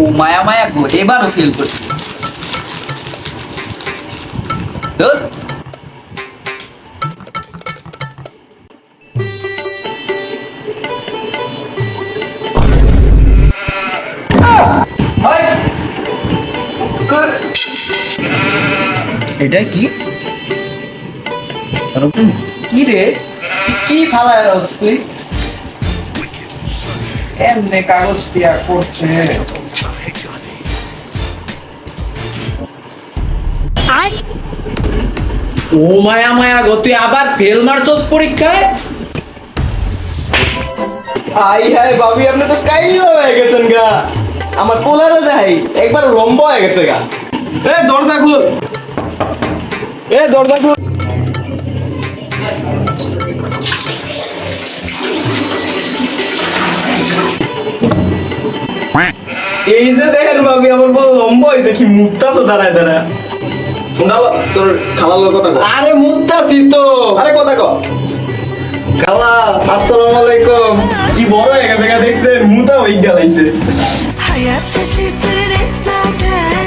ও মায়া মায়া গো, এবারও ফেল করছি। এটা কি? কি রে? কি- ফালায় তুই? এমনি কাগজ দিয়া করছে। ও মায়া মায়া গো তুই আবার ফেল মারছস পরীক্ষায়? আই হাই ভাবি আপনি তো কাইলো হয়ে গেছেন গা। আমার পোলারে দেখাই একবার লম্বা হয়ে গেছে গা। এ দরজা খুল। এ দরজা খুল। এই যে দেখেন ভাবি আমার বড় লম্বা হয়েছে কি মুক্তাছো দাঁড়ায় দাঁড়ায়। শোনালো তোর খালালো কথা। আরে মুক্তাছি তো। আরে কথা কো খালা আসসালামু আলাইকুম। কি বড় হয়ে গেছে গা দেখছেন? মুতা হয়ে গেলাইছে। hayat şaşırtır hep zaten